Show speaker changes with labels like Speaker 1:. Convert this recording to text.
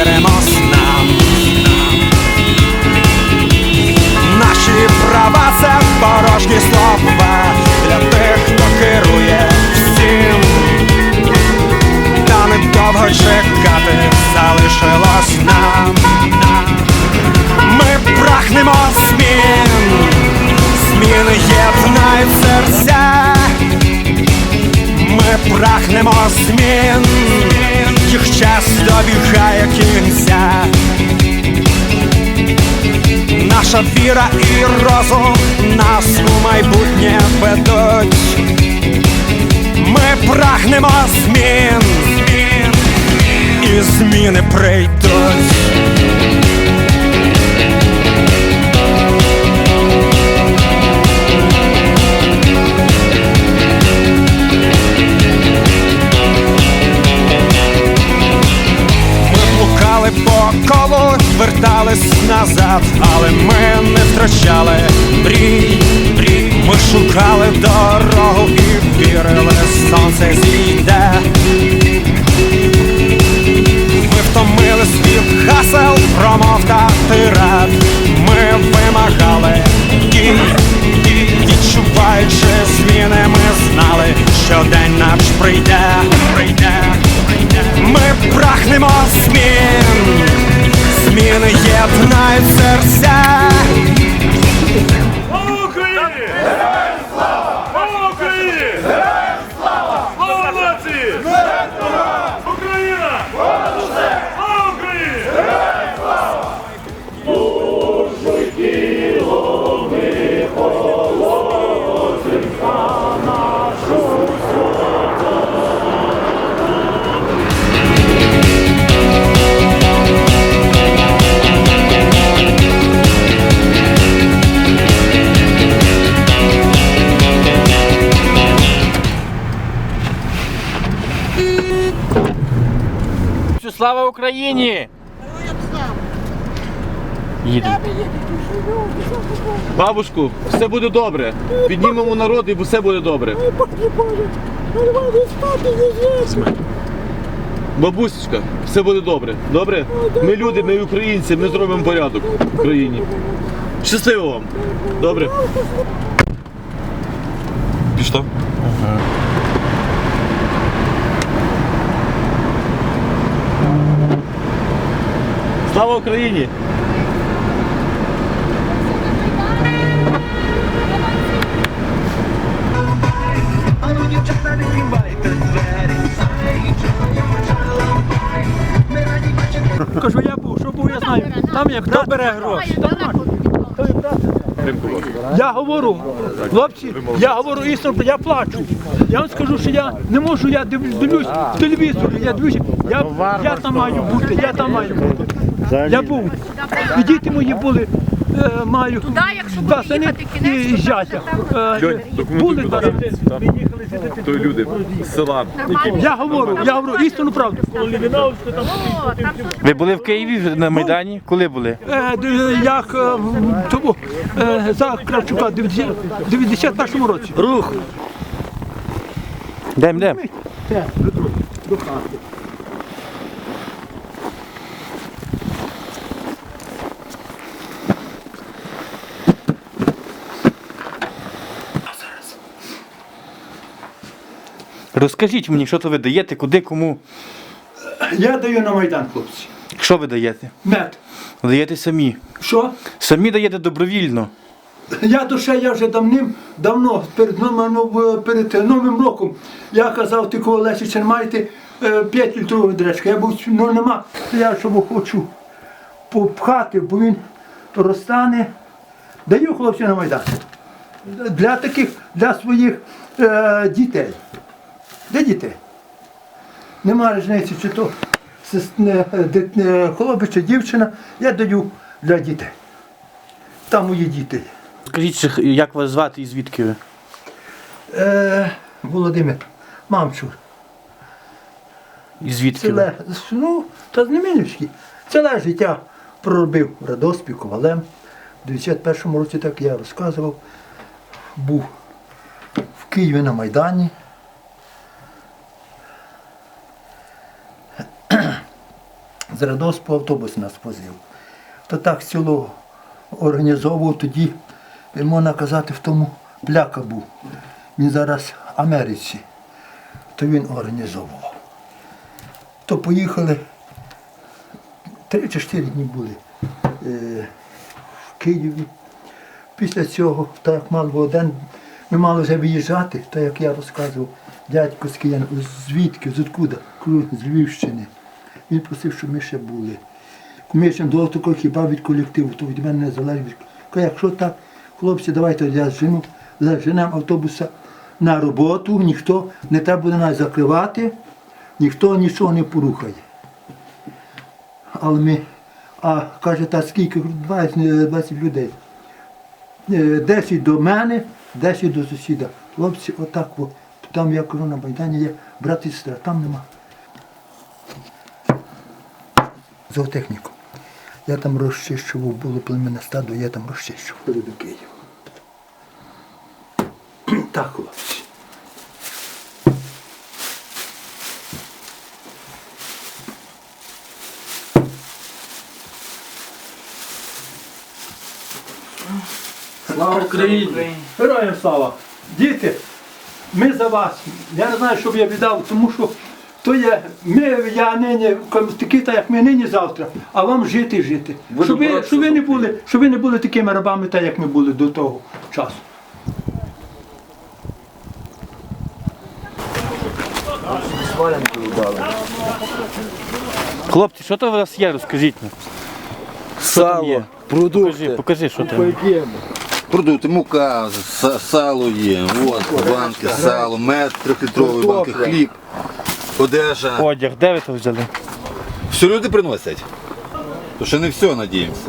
Speaker 1: Віримо нам Наші права це порожні слова для тих, хто керує всім. Та не довго чекати залишилось нам. Ми прагнемо змін, змін зміни єднають серця. Ми прагнемо змін немає кінця. Наша віра і розум нас у майбутнє ведуть. Ми прагнемо змін, і зміни прийдуть. Колу, вертались назад, але ми не втрачали мрій, мрій. Ми шукали дорогу і вірили, сонце зійде. Єднають
Speaker 2: Слава Україні! Їдемо.
Speaker 3: Бабушку, все буде добре. Піднімемо народ і все буде добре. Бабусечка, все буде добре. Добре? Ми люди, ми українці, ми зробимо порядок в країні. Щасливо вам! Добре? Пішло? Слава Україні!
Speaker 4: Кажу, я був, що був, я знаю. Там як хто бере гроші. Я говорю, хлопці, я говорю істину, я плачу. Я вам скажу, що я не можу, я дивлюсь в телевізорі, я дивлюся, я, я там маю бути, я там маю бути. Я був. І діти мої були, е, маю якщо два буде сини їхати кінець, і то зятя. Е, були два звідти.
Speaker 3: То люди з села.
Speaker 4: Я говорю, я говорю істину правду. О, там тут
Speaker 2: Ви були в Києві на Майдані? Коли були?
Speaker 4: Е, д- як е, в тому е, за Кравчука в 91 році. Рух!
Speaker 2: Йдемо, йдемо. Розкажіть мені, що то ви даєте, куди, кому?
Speaker 4: Я даю на Майдан, хлопці.
Speaker 2: Що ви даєте?
Speaker 4: Мед.
Speaker 2: Даєте самі.
Speaker 4: Що?
Speaker 2: Самі даєте добровільно.
Speaker 4: Я душе, я вже давним, давно, перед новим, ну, перед новим роком, я казав, ти кого Лесича маєте 5 літрового відречка. Я був, ну нема. Я щоб хочу попхати, бо він розтане. Даю хлопці на Майдан. Для таких, для своїх е, дітей. Де дітей? Нема різниці, чи то хлопець чи дівчина, я даю для дітей. Там мої діти.
Speaker 2: Скажіть, як вас звати і звідки ви?
Speaker 4: Е, Володимир, мамчур.
Speaker 2: І звідки ви?
Speaker 4: Ну, та з Немінівський. Ціле життя проробив в Радоспі, ковалем. У 91-му році, так я розказував, був в Києві на Майдані. З Радоспу автобус нас возив. То так село організовував тоді, можна казати, в тому пляка був. Він зараз в Америці. То він організовував. То поїхали, три чи чотири дні були е, в Києві. Після цього, так як мало день, ми мали вже виїжджати, так як я розказував, дядько з Киян, звідки, звідкуди, з Львівщини. Він просив, щоб ми ще були. Ми ще до такого хіба від колективу, то від мене не залежить. Каже, якщо так, хлопці, давайте я жену, заженемо автобуса на роботу, ніхто не треба буде нас закривати, ніхто нічого не порухає. Але ми, а каже, та скільки? 20, е, 20 людей. Е, 10 до мене, 10 до сусіда. Хлопці, отак, о, там я кажу, на Майдані є брат і сестра, там нема. Зоотехніку. Я там розчищував, було племенне стадо, я там розчищував. До Києва. Так, хлопці.
Speaker 2: Слава Україні!
Speaker 4: Героям слава! Діти, ми за вас. Я не знаю, що б я віддав, тому що то є, ми, я нині, такі, так як ми нині завтра, а вам жити і жити. Щоб ви, щоб, ви не були, щоб ви не були такими рабами, так як ми були до того часу.
Speaker 2: Хлопці, що то у вас є, розкажіть нам. Сало, є?
Speaker 3: продукти.
Speaker 2: Покажи, покажи, що там.
Speaker 5: Продукти, мука, са- сало є, от, банки, сало, мед, трьохлітрові банки, хліб, одежа.
Speaker 2: Одяг, де ви то взяли?
Speaker 5: Все люди приносять. То ще не все, надіємося.